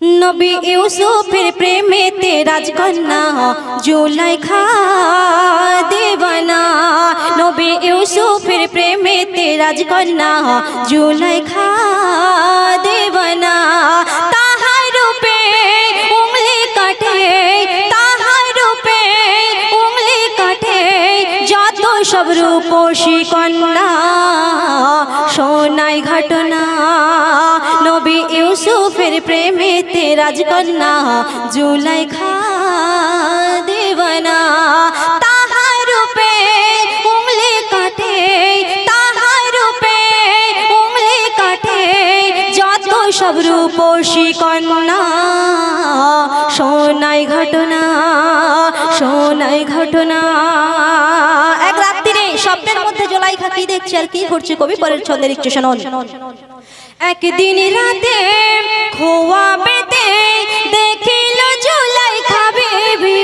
নবী ইউসুফের প্রেমেতে রাজকন্যা জুলাইখা দেবানা নবী ইউসুফের প্রেমেতে রাজকন্যা জুলাইখা দেবানা তাহার রূপে উংলি কাটে তাহার রূপে উংলি কাটে যত সব রূপসী কন্যা, সোনাই ঘটনা। ইউসুফের প্রেমেতে রাজকন্যা জুলাইখা দেবনা তাহার রূপে উংলি কাটে, তাহার রূপে উংলি কাটে, যত সব রূপসী কন্যা। সোনাই ঘটনা সোনাই ঘটনা। এক রাত্রিরে স্বপ্নের মধ্যে জোলাইখা কি দেখছে আর কি করছে কবি? পরের ছন্দের একটু শুনুন। একদিন রাতে খোয়া পেতে দেখিল জুলাইখা বেবি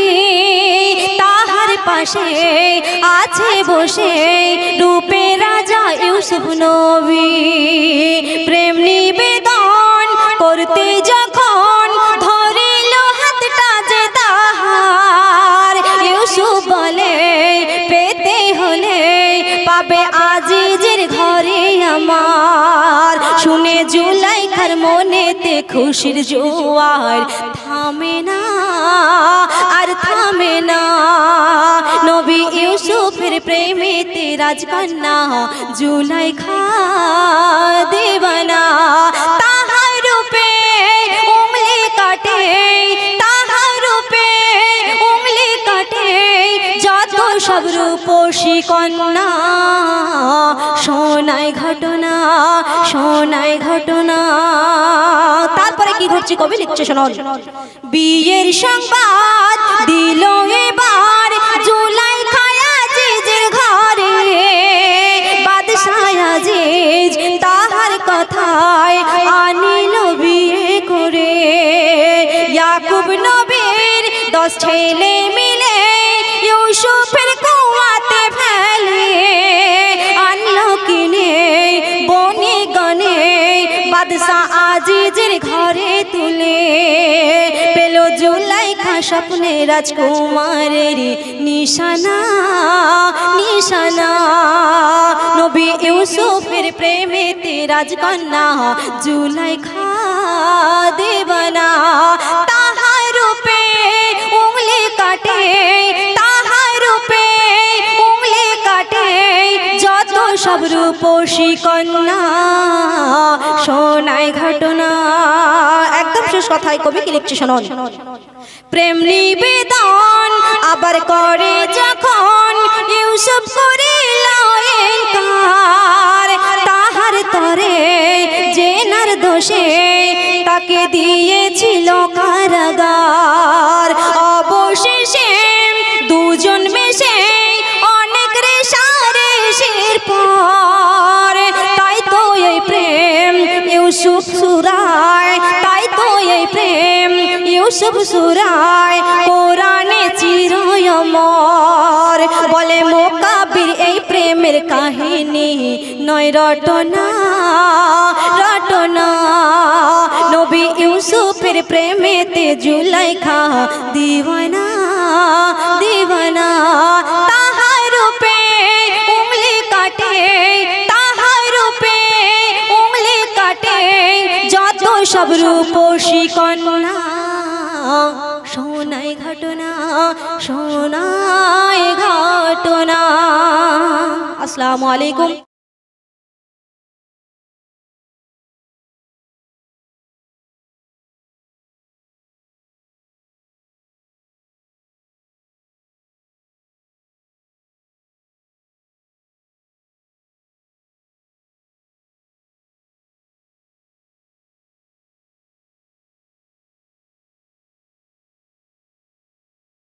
তাহার পাশে আছে বসে রূপে রাজা ইউসুফ নবী। প্রেম নিবেদন করতে যখন ধরিল হাতটা যে তাহার ইউসুফ বলে পেতে হলে পাবে আজিজের ঘরে আমার। শুনে জুলাইখার মনেতে খুশির জোয়ার। থামে না, আর থামে না। নবী ইউসুফের প্রেমেতে জুলাই খা দেবনা। সব রূপসী কন্যা, সোনাই ঘটনা সোনাই ঘটনা। তারপরে কি ঘটছে কবি লিখছে শোনো বিয়ের সংবাদ দিল এবার, জুলাই খায়া জিজের ঘরে আজিজ তাহার কথায় আনিল বিয়ে করে। ইয়াকুব নবীর দশ ছেলে মিলে ইউসুফের কুয়াতে ফেলে, আনলো কিনে বনে গনে বাদশাহ আজিজের ঘরে তুলে। পেল জুলাইখা স্বপ্নে রাজকুমারের নিশানা নিশানা। নবী ইউসুফের প্রেমেতে রাজকন্যা জুলাইখা দেবনা। সব রূপসী কন্যা সোনায় ঘটনা। একদম শেষ কথায় কবি কি লিখছে শোনো প্রেম নিবেদন আবার করে যখন ইউসব করে ইনকার ইউসুফ সুরায়, তাই তো এই প্রেম। ইউসুফ সুরায়, কোরআনে চিরয়মর। বলে মোকাবির এই প্রেমের কাহিনী, নয় রটনা রটনা। নবী ইউসুফের প্রেমেতে জুলাইখা দিওয়ানা দিওয়ানা সব রূপসী কন্যা সোনাই ঘটনা সোনাই ঘটনা। আসসালামু আলাইকুম।